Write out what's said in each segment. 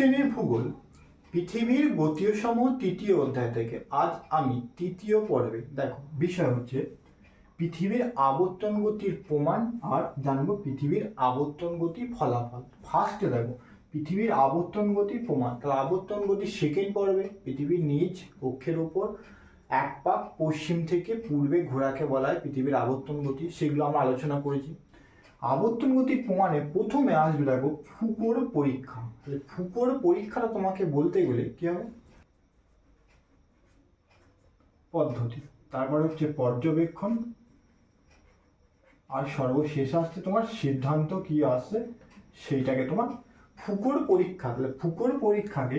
শ্রেণির ভূগোল, পৃথিবীর গতীয় সমূহ তৃতীয় অধ্যায় থেকে আজ আমি তৃতীয় পর্বে, দেখো, বিষয় হচ্ছে পৃথিবীর আবর্তন গতির প্রমাণ আর জানব পৃথিবীর আবর্তন গতির ফলাফল। ফার্স্টে দেখো, পৃথিবীর আবর্তন গতির প্রমাণ। তাহলে আবর্তন গতি সেকেন্ড পর্বে, পৃথিবীর নিজ অক্ষের ওপর এক পাক পশ্চিম থেকে পূর্বে ঘোরাকে বলা হয় পৃথিবীর আবর্তন গতি, সেগুলো আমরা আলোচনা করেছি। আবর্তন গতির প্রমাণে প্রথমে আসবে, দেখো, ফুকোর পরীক্ষা। ফুকোর পরীক্ষাটা তোমাকে বলতে গেলে কি হবে? পদ্ধতি। তারপরে হচ্ছে পর্যবেক্ষণ আর সর্বশেষ আসছে তোমার সিদ্ধান্ত কি আসছে সেইটাকে তোমার ফুকোর পরীক্ষা। তাহলে ফুকোর পরীক্ষাকে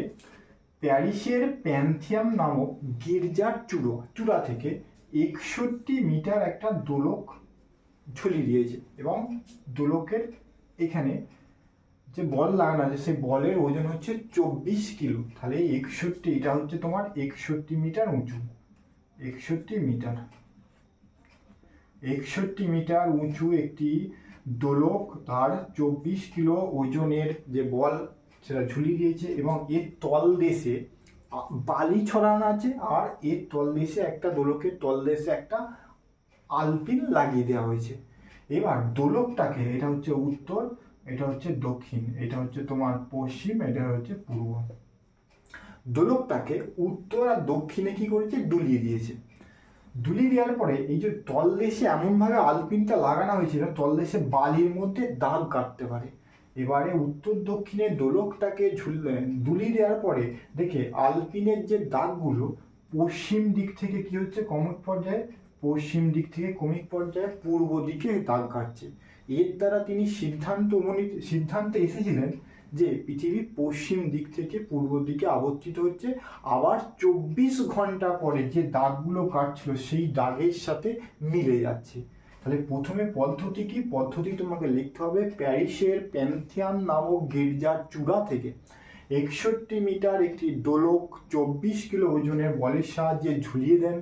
প্যারিসের প্যান্থিয়াম নামক গির্জার চূড়ো চূড়া থেকে একষট্টি মিটার একটা দোলক ঝুলিয়ে দিয়েছে এবং দোলকের এখানে যে বল লাগানো আছে, সেই বলের ওজন হচ্ছে চব্বিশ কিলো। তাহলে একষট্টি, এটা হচ্ছে তোমার একষট্টি মিটার উঁচু। একষট্টি মিটার। একষট্টি মিটার উঁচু একটি দোলক, তার চব্বিশ কিলো ওজনের যে বল, সেটা ঝুলিয়ে দিয়েছে এবং এর তল দেশে বালি ছড়ানো আছে আর এর তল দেশে একটা দোলকের তল দেশে একটা আলপিন লাগিয়ে দেওয়া হয়েছে। এবার দোলকটাকে, এটা হচ্ছে উত্তর এটা হচ্ছে দক্ষিণ, এটা হচ্ছে তোমার পশ্চিম, এটা হচ্ছে পূর্ব। দোলকটাকে উত্তর আর দক্ষিণে কি করেছে? ডুলিয়ে দিয়েছে। দুলিয়ে দেওয়ার পরে এই যে তলদেশে এমনভাবে আলপিনটা লাগানো হয়েছিল, তলদেশে বালির মধ্যে দাগ কাটতে পারে। এবারে উত্তর দক্ষিণে দোলকটাকে ঝুললে দুলিয়ে দেওয়ার পরে দেখে আলপিনের যে দাগগুলো পশ্চিম দিক থেকে কি হচ্ছে? কমিক পর্যায়ে, পশ্চিম দিক থেকে কমিক পর্যায়ে, পূর্ব দিকে দাগ কাটছে। এর দ্বারা তিনি সিদ্ধান্ত মনি- সিদ্ধান্তে এসেছিলেন যে পৃথিবী পশ্চিম দিক থেকে পূর্ব দিকে আবর্তিত হচ্ছে। আবার চব্বিশ ঘণ্টা পরে যে দাগগুলো কাটছিল, সেই দাগের সাথে মিলে যাচ্ছে। তাহলে প্রথমে পদ্ধতি কি? পদ্ধতি তোমাকে লিখতে হবে প্যারিসের প্যান্থিয়ান নামক গির্জার চূড়া থেকে। একষট্টি মিটার একটি দোলক, চব্বিশ কিলো ওজনের বলের সাহায্যে ঝুলিয়ে দেন।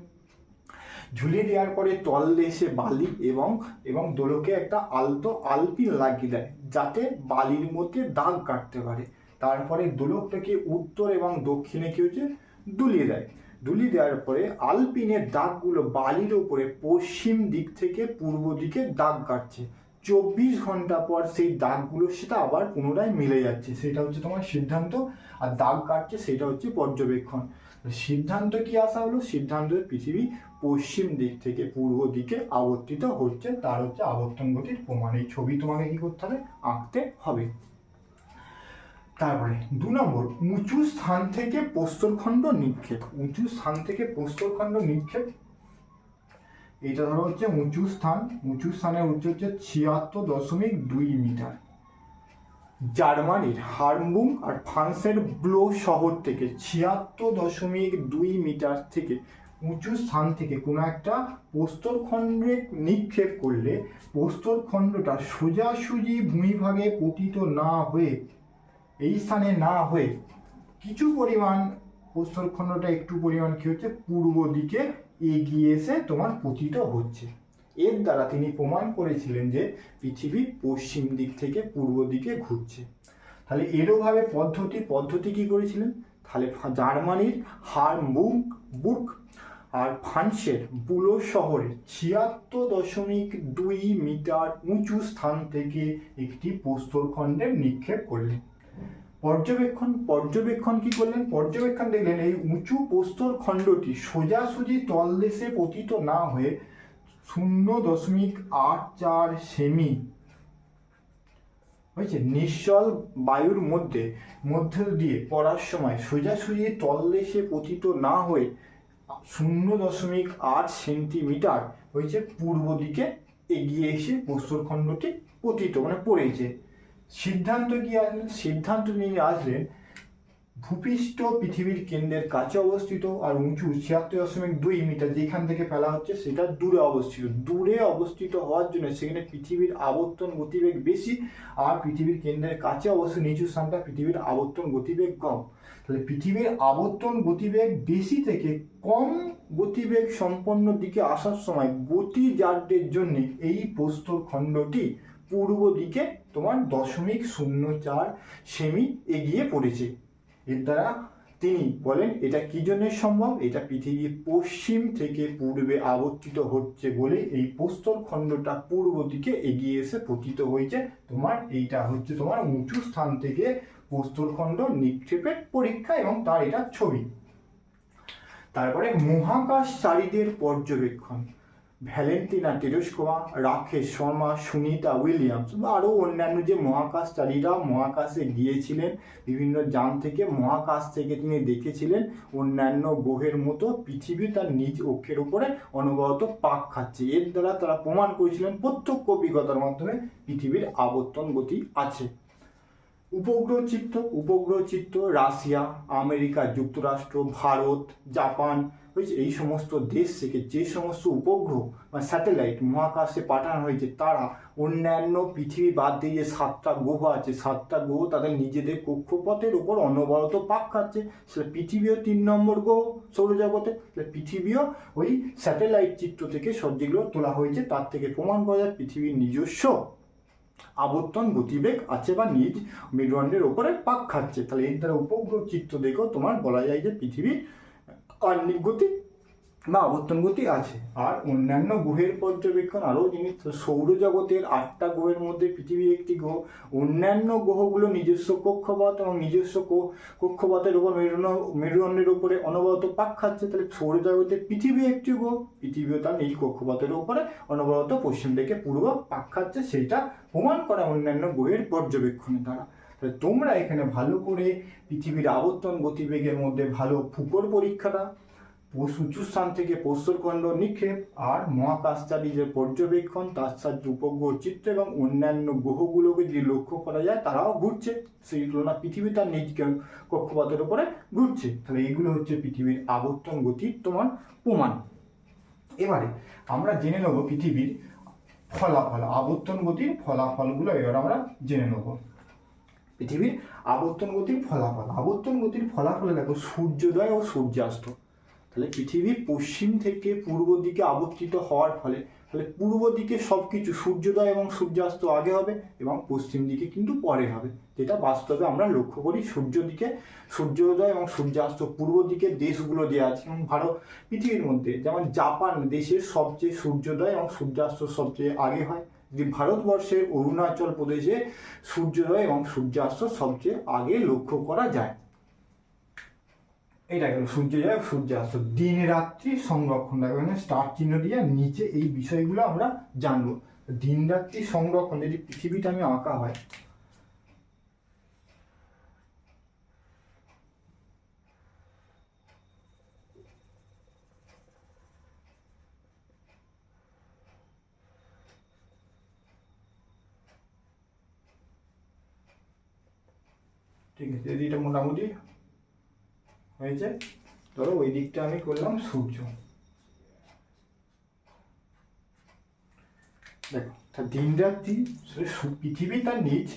ঝুলিয়ে দেওয়ার পরে তল দেশে বালি এবং এবং দোলকে একটা আলতো আলপিন লাগিয়ে দেয়, যাতে বালির মধ্যে দাগ কাটতে পারে। তারপরে দোলকটাকে উত্তর এবং দক্ষিণে কি হচ্ছে? দুলিয়ে দেয়। দুলিয়ে দেওয়ার পরে আলপিনের দাগগুলো বালির ওপরে পশ্চিম দিক থেকে পূর্ব দিকে দাগ কাটছে। চব্বিশ ঘণ্টা পর সেই দাগগুলোর সাথে আবার পুনরায় মিলে যাচ্ছে। সেটা হচ্ছে তোমার সিদ্ধান্ত। আর দাগ কাটছে, সেটা হচ্ছে পর্যবেক্ষণ। সিদ্ধান্ত কি আসা হলো? সিদ্ধান্ত পৃথিবী পশ্চিম দিক থেকে পূর্ব দিকে আবর্তিত হচ্ছে। তার হচ্ছে আবর্তন গতির প্রমাণ। এই ছবি তোমাকে কি করতে হবে? আঁকতে হবে। তারপরে দু নম্বর, উঁচু স্থান থেকে প্রস্তরখণ্ড নিক্ষেপ। উঁচু স্থান থেকে প্রস্তরখণ্ড নিক্ষেপ। এটা ধরো হচ্ছে উঁচু স্থান। উঁচু স্থানের উচ্চ হচ্ছে ছিয়াত্তর দশমিক দুই মিটার। জার্মানির হারমবুং আর ফ্রান্সের ব্লো শহর থেকে ছিয়াত্তর দশমিক দুই মিটার থেকে উঁচু স্থান থেকে কোনো একটা প্রস্তরখণ্ডে নিক্ষেপ করলে প্রস্তরখণ্ডটা সোজাসুজি ভূমিভাগে পতিত না হয়ে, এই স্থানে না হয়ে কিছু পরিমাণ প্রস্তরখণ্ডটা একটু পরিমাণ কি হচ্ছে, পূর্ব দিকে এগিয়ে এসে তোমার পতিত হচ্ছে। এর দ্বারা তিনি প্রমাণ করেছিলেন যে পৃথিবী পশ্চিম দিক থেকে পূর্ব দিকে ঘুরছে। তাহলে এরোভাবে পদ্ধতি পদ্ধতি কি করেছিলেন? তাহলে জার্মানির হারমবুর্গ বুক আর ফ্রান্সের বুলো শহরে ছিয়াত্তর দশমিক দুই মিটার উঁচু স্থান থেকে একটি প্রস্তরখণ্ডের নিক্ষেপ করলেন। পর্যবেক্ষণ পর্যবেক্ষণ কি করলেন? পর্যবেক্ষণ দেখলেন এই উঁচু প্রস্তর খণ্ডটি সোজাসুজি তলদেশে পতিত না হয়ে শূন্য দশমিক আট চার সেমি। হয়েছে? নিশ্চল বায়ুর মধ্যে, মধ্য দিয়ে পড়ার সময় সোজাসুজি তলদেশে পতিত না হয়ে শূন্য দশমিক আট সেন্টিমিটার হয়েছে পূর্ব দিকে এগিয়ে এসে প্রস্তরখণ্ডটি পতিত মানে পড়েছে। সিদ্ধান্ত কি আসলেন? সিদ্ধান্ত নিয়ে আসলেন ভূপৃষ্ঠ পৃথিবীর কেন্দ্রের কাছে অবস্থিত আর উঁচু ছিয়াত্তর দশমিক দুই মিটার যেখান থেকে ফেলা হচ্ছে সেটা দূরে অবস্থিত। দূরে অবস্থিত হওয়ার জন্য সেখানে পৃথিবীর আবর্তন গতিবেগ বেশি আর পৃথিবীর কেন্দ্রের কাছে অবস্থিত নিচু স্থানটা পৃথিবীর আবর্তন গতিবেগ কম। তাহলে পৃথিবীর আবর্তন গতিবেগ বেশি থেকে কম গতিবেগ সম্পন্ন দিকে আসার সময় গতি জার্ডের জন্য এই প্রস্তর খণ্ডটি পূর্ব দিকে তোমার দশমিক শূন্য চার সেমি এগিয়ে পড়েছে। এর দ্বারা তিনি বলেন, এটা কি জন্য সম্ভব? এটা পৃথিবীর পশ্চিম থেকে পূর্বে আবর্তিত হচ্ছে বলে এই প্রস্তর খণ্ডটা পূর্ব দিকে এগিয়ে এসে পতিত হয়েছে। তোমার এইটা হচ্ছে তোমার উঁচু স্থান থেকে প্রস্তর খণ্ড, নিক্ষেপের পরীক্ষা এবং তার এটা ছবি। তারপরে মহাকাশচারীদের পর্যবেক্ষণ। Valentina Tereshkova Rakesh Sharma, Sunita Williams বা আরও অন্যান্য যে মহাকাশচারীরা মহাকাশে গিয়েছিলেন, বিভিন্ন যান থেকে মহাকাশ থেকে তিনি দেখেছিলেন, অন্যান্য গ্রহের মতো পৃথিবী তার নিজ অক্ষের উপরে অনবরত পাক খাচ্ছে। এর দ্বারা তারা প্রমাণ করেছিলেন প্রত্যক্ষ অভিজ্ঞতার মাধ্যমে পৃথিবীর আবর্তন গতি আছে। উপগ্রহ চিত্র উপগ্রহ চিত্র, রাশিয়া, আমেরিকা, যুক্তরাষ্ট্র, ভারত, জাপান হয়েছে এই সমস্ত দেশ থেকে যে সমস্ত উপগ্রহ বা স্যাটেলাইট মহাকাশে পাঠানো হয়েছে, তারা অন্যান্য পৃথিবী বাদ দিয়ে যে সাতটা গ্রহ আছে, সাতটা গ্রহ তাদের নিজেদের কক্ষপথের উপর অনবরত পাক খাচ্ছে। সেটা পৃথিবীও তিন নম্বর গ্রহ সৌরজগতে। পৃথিবীও ওই স্যাটেলাইট চিত্র থেকে সব যেগুলো তোলা হয়েছে, তার থেকে প্রমাণ করা যায় পৃথিবীর নিজস্ব আবর্তন, গতিবেগ আছে বা নিজ মেরুদণ্ডের ওপরে পাক খাচ্ছে। তাহলে এর দ্বারা উপগ্রহ চিত্র দেখেও তোমার বলা যায় যে পৃথিবীর আর্নিক গতি বা আবর্তন গতি আছে। আর অন্যান্য গ্রহের পর্যবেক্ষণ আরও জিনিস সৌরজগতের আটটা গ্রহের মধ্যে পৃথিবী একটি গ্রহ। অন্যান্য গ্রহগুলো নিজস্ব কক্ষপথ এবং নিজস্ব কক্ষপথের উপর মেরুদণ্ড মেরুদণ্ডের উপরে অনবরত পাক খাচ্ছে। তাহলে সৌরজগতে পৃথিবী একটি গ্রহ। পৃথিবীও তার নিজ কক্ষপথের উপরে অনবরত পশ্চিম থেকে পূর্ব পাক খাচ্ছে। সেটা প্রমাণ করা অন্যান্য গ্রহের পর্যবেক্ষণের দ্বারা। তোমরা এখানে ভালো করে পৃথিবীর আবর্তন গতিবেগের মধ্যে ভালো ফুকর পরীক্ষাটা উঁচু স্থান থেকে প্রস্তরখণ্ড নিক্ষেপ আর মহাকাশচারী যে পর্যবেক্ষণ তার সাহায্যে উপগ্রহ চিত্র এবং অন্যান্য গ্রহগুলোকে যদি লক্ষ্য করা যায় তারাও ঘুরছে। সেই তুলনা পৃথিবী তার নিজ কক্ষপথের উপরে ঘুরছে। তাহলে এইগুলো হচ্ছে পৃথিবীর আবর্তন গতির তোমার প্রমাণ। এবারে আমরা জেনে নেব পৃথিবীর ফলাফল, আবর্তন গতির ফলাফলগুলো এবার আমরা জেনে নেব। পৃথিবীর আবর্তন গতির ফলাফল। আবর্তন গতির ফলাফলে দেখো সূর্যোদয় ও সূর্যাস্ত। তাহলে পৃথিবীর পশ্চিম থেকে পূর্ব দিকে আবর্তিত হওয়ার ফলে, তাহলে পূর্ব দিকে সব কিছু সূর্যোদয় এবং সূর্যাস্ত আগে হবে এবং পশ্চিম দিকে কিন্তু পরে হবে। যেটা বাস্তবে আমরা লক্ষ্য করি সূর্য দিকে সূর্যোদয় এবং সূর্যাস্ত, পূর্ব দিকে দেশগুলো যে আছে এবং ভারত, পৃথিবীর মধ্যে, যেমন জাপান, দেশের সবচেয়ে সূর্যোদয় এবং সূর্যাস্ত সবচেয়ে আগে হয়। যে ভারতবর্ষের অরুণাচল প্রদেশে সূর্যোদয় এবং সূর্যাস্ত সবচেয়ে আগে লক্ষ্য করা যায়। এটা গেল সূর্যোদয় সূর্যাস্ত। দিন রাত্রি সংরক্ষণ এখানে স্টার চিহ্ন দিয়ে নিচে এই বিষয়গুলো আমরা জানব। দিন রাত্রি সংরক্ষণ, যদি পৃথিবীটা আমি আঁকা হয় ঠিক আছে যদি এটা মোটামুটি হয়েছে, ধরো ওই দিকটা আমি করলাম সূর্য। দেখো, তা দিন রাত্রি পৃথিবী তার নিজ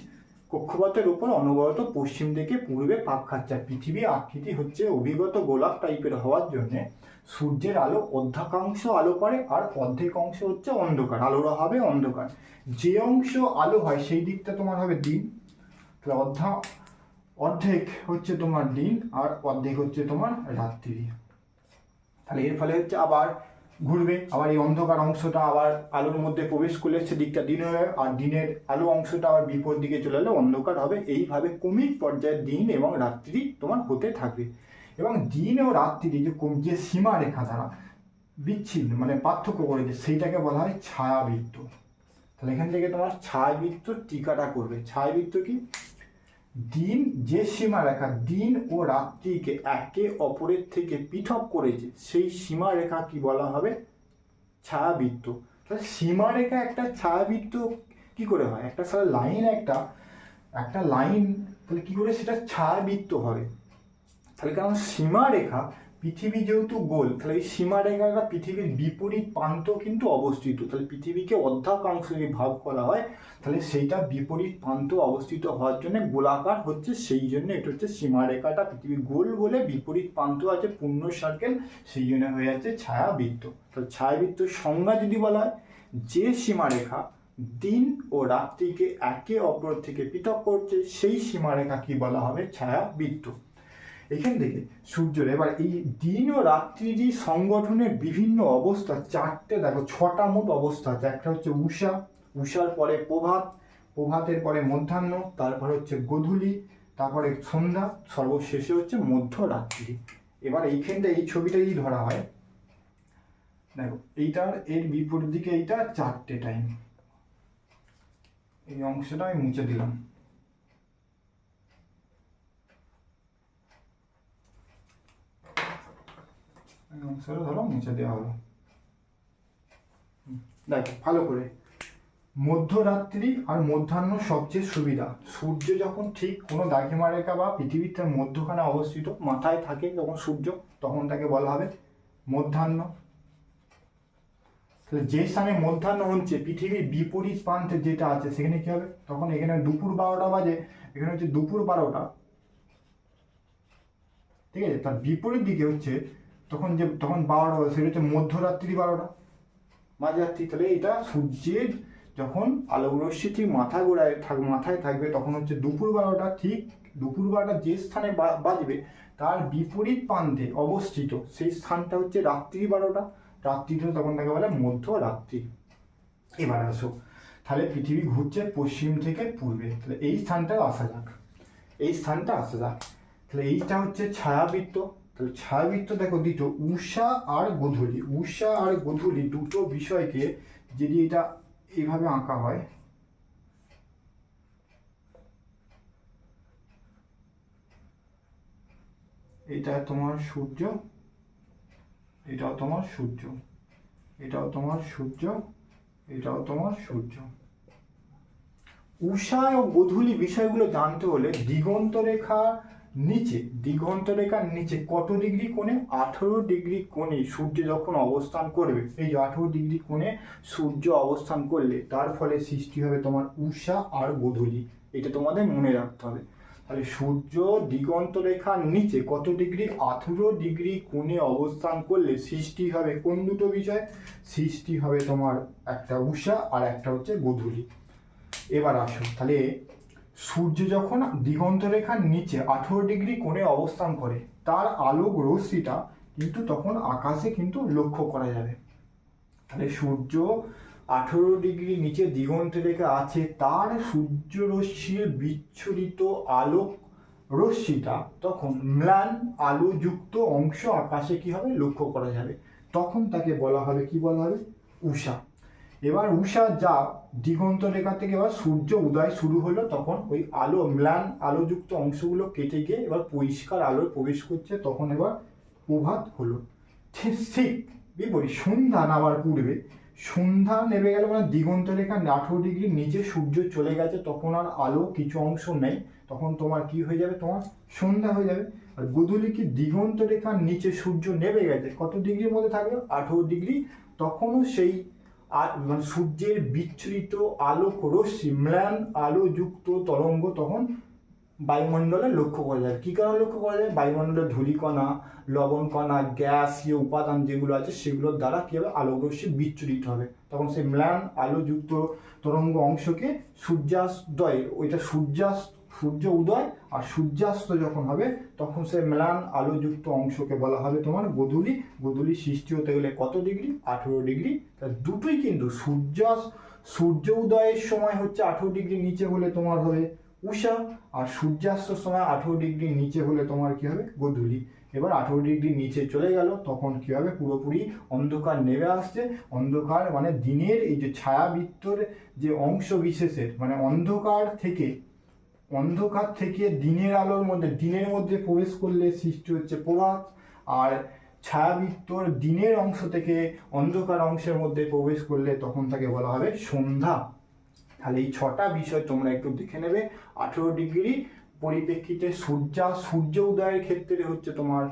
কক্ষপথের উপর অনবরত পশ্চিম থেকে পূর্বে পাক খাচ্ছে। পৃথিবী আকৃতি হচ্ছে অভিগত গোলাপ টাইপের হওয়ার জন্য সূর্যের আলো অর্ধাকাংশ আলো পড়ে আর অর্ধেক অংশ হচ্ছে অন্ধকার, আলোরা হবে অন্ধকার। যে অংশ আলো হয়, সেই দিকটা তোমার হবে দিন। তাহলে অর্ধা অর্ধেক হচ্ছে তোমার দিন আর অর্ধেক হচ্ছে তোমার রাত্রি। তাহলে এর ফলে হচ্ছে আবার ঘুরবে, আবার এই অন্ধকার অংশটা আবার আলোর মধ্যে প্রবেশ করলে সেদিকটা দিন হবে আর দিনের আলো অংশটা আবার বিপদ দিকে চলে এলে অন্ধকার হবে। এইভাবে ক্রমিক পর্যায়ে দিন এবং রাত্রি তোমার হতে থাকবে। এবং দিন ও রাত্রি যে কম- যে সীমা রেখা দ্বারা বিচ্ছিন্ন মানে পার্থক্য করেছে সেইটাকে বলা হয় ছায়াবৃত্ত। তাহলে এখান থেকে তোমার ছায়াবৃত্ত টিকাটা করবে। ছায়াবৃত্ত কি? দিন যে সীমারেখা দিন ও রাত্রিকে একে অপরের থেকে পৃথক করেছে, সেই সীমারেখা কি বলা হবে? ছায়াবৃত্ত। তাহলে সীমারেখা একটা ছায়াবৃত্ত কি করে হয়? একটা সারা লাইন, একটা একটা লাইন, তাহলে কি করে সেটা ছায়াবৃত্ত হবে? তাহলে কারণ সীমারেখা পৃথিবী যেহেতু গোল, তাহলে এই সীমারেখাটা পৃথিবীর বিপরীত প্রান্ত কিন্তু অবস্থিত। তাহলে পৃথিবীকে অর্ধাকাংশ যদি ভাগ করা হয়, তাহলে সেইটা বিপরীত প্রান্ত অবস্থিত হওয়ার জন্য গোলাকার হচ্ছে সেই জন্য এটা হচ্ছে সীমারেখাটা পৃথিবী গোল বলে বিপরীত প্রান্ত আছে, পূর্ণ সার্কেল সেই জন্য হয়ে যাচ্ছে ছায়াবৃত্ত। তাহলে ছায়াবৃত্তর সংজ্ঞা যদি বলা হয়, যে সীমারেখা দিন ও রাত্রিকে একে অপর থেকে পৃথক করছে, সেই সীমারেখা কি বলা হবে? ছায়াবৃত্ত। এখান থেকে সূর্যের, এবার এই দিন ও রাত্রি সংগঠনের বিভিন্ন অবস্থা, চারটে দেখো, ছটা মোট অবস্থা আছে। একটা হচ্ছে উষা উষার পরে প্রভাত, প্রভাতের পরে মধ্যাহ্ন, তারপর হচ্ছে গোধূলি, তারপরে সন্ধ্যা, সর্বশেষে হচ্ছে মধ্যরাত্রি। এবার এইখানটা এই ছবিটা ধরা হয়। দেখো, এইটার, এর বিপরীত দিকে এইটা চারটে টাইম এই অংশটা আমি মুছে দিলাম। অংশটা ধরো মুছে দেওয়া হলো। দেখো ভালো করে। মধ্যরাত্রি আর মধ্যাহ্ন সবচেয়ে সুবিধা। সূর্য যখন ঠিক কোনো দাগিমা রেখা বা পৃথিবীর তার মধ্যখানে অবস্থিত মাথায় থাকে যখন সূর্য তখন তাকে বলা হবে মধ্যাহ্ন। তাহলে যে স্থানে মধ্যাহ্ন হচ্ছে পৃথিবীর বিপরীত প্রান্তে যেটা আছে সেখানে কি হবে? তখন এখানে দুপুর বারোটা বাজে এখানে হচ্ছে দুপুর বারোটা। ঠিক আছে? তার বিপরীত দিকে হচ্ছে তখন যে, তখন বারোটা বাজে, সেটা হচ্ছে মধ্যরাত্রি বারোটা। মাঝরাত্রি, তাহলে এটা সূর্যের যখন আলোক রশ্মি ঠিক মাথা গোড়ায় থাক, মাথায় থাকবে, তখন হচ্ছে দুপুর বারোটা, ঠিক দুপুর বারোটা যে স্থানে বাজবে, তার বিপরীত প্রান্তে অবস্থিত, সেই স্থানটা হচ্ছে রাত্রি বারোটা। রাত্রিটা তখন তাকে বলে মধ্যরাত্রি। এবার আসো, তাহলে পৃথিবী ঘুরছে পশ্চিম থেকে পূর্বে, তাহলে এই স্থানটা আসা যাক। এই স্থানটা আসা যাক, তাহলে এইটা হচ্ছে ছায়াবৃত্ত। তাহলে ছায়াবৃত্ত দেখো, দুটো উষা আর গোধূলি। উষা আর গোধূলি দুটো বিষয়কে যদি এটা এইভাবে আঁকা হয় এটা তোমার সূর্য, এটাও তোমার সূর্য, এটাও তোমার সূর্য, এটাও তোমার সূর্য। উষা ও গোধূলি বিষয়গুলো জানতে হলে দিগন্ত রেখা নিচে দিগন্ত রেখার নিচে কত ডিগ্রি কোণে? আঠেরো ডিগ্রি কোণে সূর্য যখন অবস্থান করবে, এই আঠেরো ডিগ্রি কোণে সূর্য অবস্থান করলে তার ফলে সৃষ্টি হবে তোমার উষা আর গোধূলি। এটা তোমাদের মনে রাখতে হবে। তাহলে সূর্য দিগন্ত রেখার নিচে কত ডিগ্রি? আঠেরো ডিগ্রি কোণে অবস্থান করলে সৃষ্টি হবে কোন দুটো বিষয়? সৃষ্টি হবে তোমার একটা উষা আর একটা হচ্ছে গোধূলি। এবার আসো, তাহলে সূর্য যখন দিগন্তরেখার নিচে আঠেরো ডিগ্রি কোণে অবস্থান করে, তার আলোক রশ্মিটা কিন্তু তখন আকাশে কিন্তু লক্ষ্য করা যাবে। তাহলে সূর্য আঠেরো ডিগ্রি নিচে দিগন্ত রেখা আছে, তার সূর্য রশ্মির বিচ্ছুরিত আলোক রশ্মিটা তখন ম্লান আলোযুক্ত অংশ আকাশে কি হবে লক্ষ্য করা যাবে? তখন তাকে বলা হবে, কি বলা হবে? উষা। এবার উষা যা দিগন্ত রেখা থেকে এবার সূর্য উদয় শুরু হলো, তখন ওই আলো, ম্লান আলোযুক্ত অংশগুলো কেটে গিয়ে এবার পরিষ্কার আলো প্রবেশ করছে, তখন এবার প্রভাত হলো। ঠিক ঠিক বিপরীত সন্ধ্যা নামার পূর্বে, সন্ধ্যা নেমে গেল মানে দিগন্ত রেখা আঠেরো ডিগ্রি নিচে সূর্য চলে গেছে, তখন আর আলো কিছু অংশ নেই, তখন তোমার কি হয়ে যাবে? তোমার সন্ধ্যা হয়ে যাবে। আর গোধূলি কি দিগন্ত রেখার নিচে সূর্য নেমে গেছে? কত ডিগ্রির মধ্যে থাকবে? আঠেরো ডিগ্রি। তখনও সেই আর মানে সূর্যের বিচ্ছুরিত আলোক রশ্মি ম্লান আলোযুক্ত তরঙ্গ তখন বায়ুমণ্ডলে লক্ষ্য করা যায়। কী কারণে লক্ষ্য করা যায়? বায়ুমণ্ডলের ধূলিকণা, লবণকণা গ্যাসীয় উপাদান যেগুলো আছে, সেগুলোর দ্বারা কী হবে? আলোক রশ্মি বিচ্ছুরিত হবে। তখন সেই ম্লান আলোযুক্ত তরঙ্গ অংশকে সূর্যাস্তয়, ওইটা সূর্যাস্ত সূর্য উদয় আর সূর্যাস্ত যখন হবে, তখন সে ম্লান আলোযুক্ত অংশকে বলা হবে তোমার গোধূলি। গোধূলি সৃষ্টি হতে গেলে কত ডিগ্রি? আঠেরো ডিগ্রি। তা দুটোই কিন্তু সূর্যাস্ত সূর্য উদয়ের সময় হচ্ছে আঠেরো ডিগ্রি, নিচে হলে তোমার হবে উষা। আর সূর্যাস্তর সময় আঠেরো ডিগ্রি, নিচে হলে তোমার কি হবে? গোধূলি। এবার আঠেরো ডিগ্রি নিচে চলে গেল, তখন কি হবে? পুরোপুরি অন্ধকার নেমে আসছে। অন্ধকার মানে দিনের এই যে ছায়াবৃত্তর যে অংশ বিশেষের মানে অন্ধকার থেকে অন্ধকার থেকে দিনের আলোর মধ্যে, দিনের মধ্যে প্রবেশ করলে সৃষ্টি হচ্ছে প্রভাত, আর ছায়াবৃত্তর দিনের অংশ থেকে অন্ধকার অংশের মধ্যে প্রবেশ করলে তখন তাকে বলা হবে সন্ধ্যা। তাহলে এই ছটা বিষয় তোমরা একটু দেখে নেবে। আঠেরো ডিগ্রি পরিপ্রেক্ষিতে সূর্যা, সূর্য উদয়ের ক্ষেত্রে হচ্ছে তোমার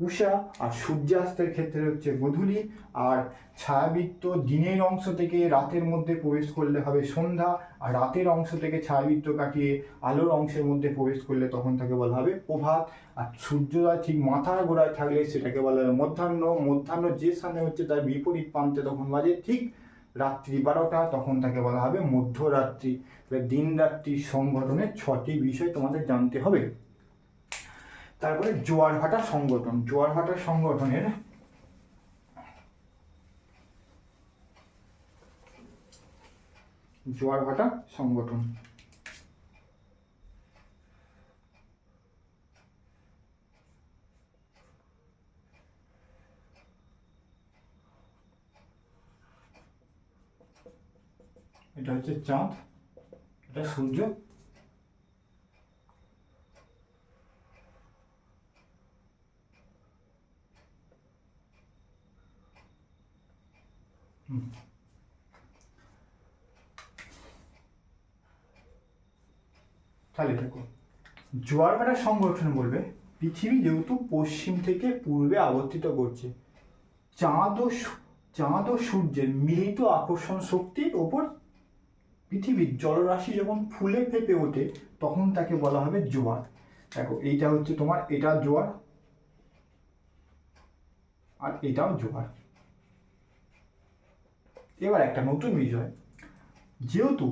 উষা আর সূর্যাস্তের ক্ষেত্রে হচ্ছে গোধূলি আর ছায়াবৃত্ত দিনের অংশ থেকে রাতের মধ্যে প্রবেশ করলে হবে সন্ধ্যা আর রাতের অংশ থেকে ছায়াবৃত্ত কাটিয়ে আলোর অংশের মধ্যে প্রবেশ করলে তখন তাকে বলা হবে প্রভাত। আর সূর্যোদয় ঠিক মাথার গোড়ায় থাকলে সেটাকে বলা হবে মধ্যাহ্ন। মধ্যাহ্ন যে স্থানে হচ্ছে তার বিপরীত প্রান্তে তখন বাজে ঠিক রাত্রি বারোটা, তখন তাকে বলা হবে মধ্যরাত্রি। দিন রাত্রি সংগঠনের ছটি বিষয় তোমাদের জানতে হবে। তারপরে জোয়ার ভাটা সংগঠন, জোয়ার ভাটা সংগঠনের জোয়ার ভাটা সংগঠন। এটা হচ্ছে চাঁদ, এটা সূর্য। তাহলে দেখো জোয়ার ভাটা সংগঠন বলবে, পৃথিবী যেহেতু পশ্চিম থেকে পূর্বে আবর্তিত করছে, চাঁদ ও চাঁদ ও সূর্যের মিলিত আকর্ষণ শক্তির ওপর পৃথিবীর জলরাশি যখন ফুলে ফেপে ওঠে, তখন তাকে বলা হবে জোয়ার। দেখো, এইটা হচ্ছে তোমার, এটা জোয়ার, আর এটাও জোয়ার। এবার একটা নতুন বিষয়। যেহেতু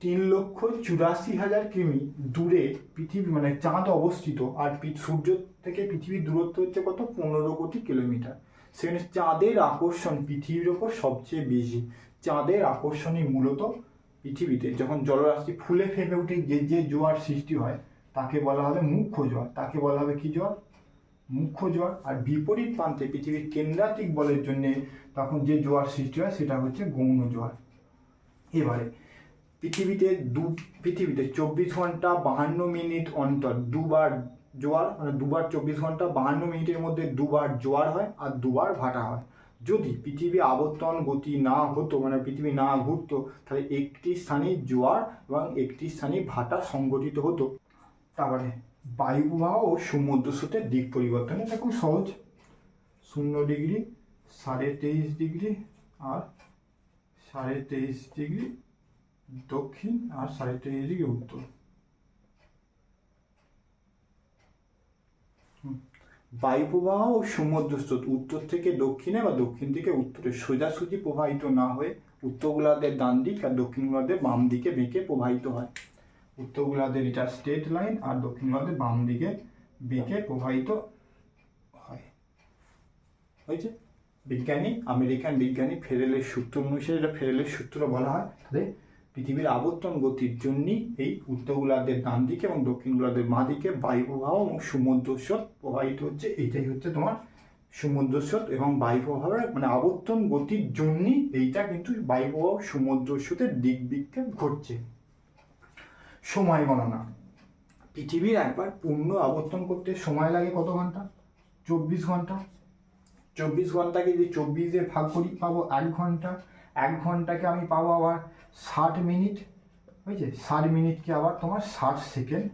তিন লক্ষ চুরাশি হাজার কিমি দূরে পৃথিবী মানে চাঁদ অবস্থিত, আর সূর্য থেকে পৃথিবীর দূরত্ব হচ্ছে কত? পনেরো কোটি কিলোমিটার। সেখানে চাঁদের আকর্ষণ পৃথিবীর ওপর সবচেয়ে বেশি। চাঁদের আকর্ষণই মূলত পৃথিবীতে। যখন জলরাশি ফুলে ফেপে উঠে যে যে জোয়ার সৃষ্টি হয়, তাকে বলা হবে মুখ্য জোয়ার। তাকে বলা হবে কি জোয়ার? মুখ্য জোয়ার। আর বিপরীত প্রান্তে পৃথিবীর কেন্দ্রাতিক বলের জন্য তখন যে জোয়ার সৃষ্টি হয় সেটা হচ্ছে গৌণ জোয়ার। এবারে পৃথিবীতে দু, পৃথিবীতে চব্বিশ ঘণ্টা বাহান্ন মিনিট অন্তর দুবার জোয়ার মানে দুবার চব্বিশ ঘণ্টা বাহান্ন মিনিটের মধ্যে দুবার জোয়ার হয় আর দুবার ভাটা হয়। যদি পৃথিবী আবর্তন গতি না হতো মানে পৃথিবী না ঘুরতো, তাহলে একটি স্থানে জোয়ার এবং একটি স্থানে ভাটা সংগঠিত হতো। তারপরে বায়ু প্রবাহ ও সমুদ্র স্রোতের দিক পরিবর্তন, এটা খুব সহজ। শূন্য ডিগ্রি সাড়ে তেইশ ডিগ্রি আর সাড়ে তেইশ ডিগ্রি দক্ষিণ আর সাড়ে তেইশ ডিগ্রি উত্তর। বায়ুপ্রবাহ বায়ু ও সমুদ্র স্রোত উত্তর থেকে দক্ষিণে বা দক্ষিণ থেকে উত্তরে সোজাসুজি প্রবাহিত না হয়ে উত্তর গোলার্ধের ডান দিক আর দক্ষিণ গোলার্ধের বাম দিকে বেঁকে প্রবাহিত হয়। উত্তর গোলার্ধের এটা স্ট্রেট লাইন আর দক্ষিণ গোলার্ধের বাম দিকে বেঁকে প্রবাহিত হয়। হয়েছে? বিজ্ঞানী, আমেরিকান বিজ্ঞানী ফেরেলের সূত্র অনুসারে এটা ফেরেলের সূত্র বলা হয়। তাহলে পৃথিবীর আবর্তন গতির জন্যই এই উত্তর গোলার্ধের ডান দিকে এবং দক্ষিণ গোলার্ধের বাঁ দিকে বায়ুপ্রবাহ এবং সমুদ্র স্রোত প্রবাহিত হচ্ছে। এইটাই হচ্ছে তোমার সমুদ্র স্রোত এবং বায়ুপ্রবাহের মানে আবর্তন গতির জন্যই এইটা কিন্তু বায়ু প্রবাহ সমুদ্র স্রোতের দিক বিক্ষেপ ঘটছে। সময় গণনা। পৃথিবীর একবার পূর্ণ আবর্তন করতে সময় লাগে কত ঘণ্টা? চব্বিশ ঘণ্টা। চব্বিশ ঘন্টাকে যে চব্বিশে ভাগ করি, পাবো এক ঘণ্টা। এক ঘন্টাকে আমি পাবো আবার ষাট মিনিট। হয়েছে ষাট মিনিটকে আবার তোমার ষাট সেকেন্ড।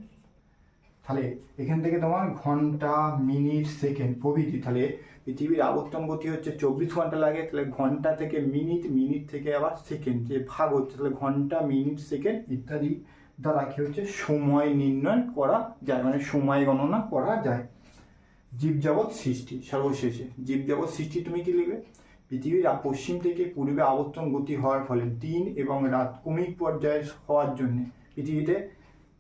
তাহলে এখান থেকে তোমার ঘণ্টা, মিনিট, সেকেন্ড প্রভৃতি। তাহলে পৃথিবীর আবর্তন গতি হচ্ছে চব্বিশ ঘণ্টা লাগে। তাহলে ঘণ্টা থেকে মিনিট মিনিট থেকে আবার সেকেন্ড যে ভাগ হচ্ছে, তাহলে ঘণ্টা, মিনিট, সেকেন্ড ইত্যাদি দ্বারা কি হচ্ছে? সময় নির্ণয় করা যায়। মানে সময় গণনা করা যায়। জীবজগৎ সৃষ্টি, সর্বশেষে জীবজগৎ সৃষ্টি তুমি কি লিখবে? পৃথিবীর পশ্চিম থেকে পূর্বে আবর্তন গতি হওয়ার ফলে দিন এবং রাত ক্রমিক পর্যায়ে হওয়ার জন্য পৃথিবীতে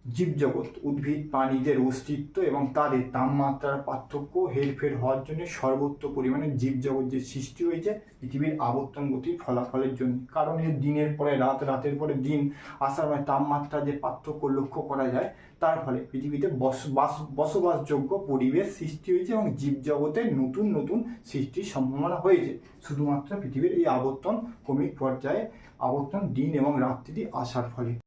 জীবজগৎ, উদ্ভিদ, প্রাণীদের অস্তিত্ব এবং তাদের তাপমাত্রার পার্থক্য, হেরফের হওয়ার জন্য সর্বত্র পরিমাণে জীবজগৎ যে সৃষ্টি হয়েছে, পৃথিবীর আবর্তন গতির ফলাফলের জন্য। কারণ এর দিনের পরে, রাত রাতের পরে, দিন আসার মানে তাপমাত্রা যে পার্থক্য লক্ষ্য করা যায়, তার ফলে পৃথিবীতে বসবাস বসবাসযোগ্য পরিবেশ সৃষ্টি হয়েছে এবং জীবজগতের নতুন নতুন সৃষ্টির সম্ভাবনা হয়েছে। শুধুমাত্র পৃথিবীর এই আবর্তন ক্রমিক পর্যায়ে আবর্তন দিন এবং রাত্রি আসার ফলে।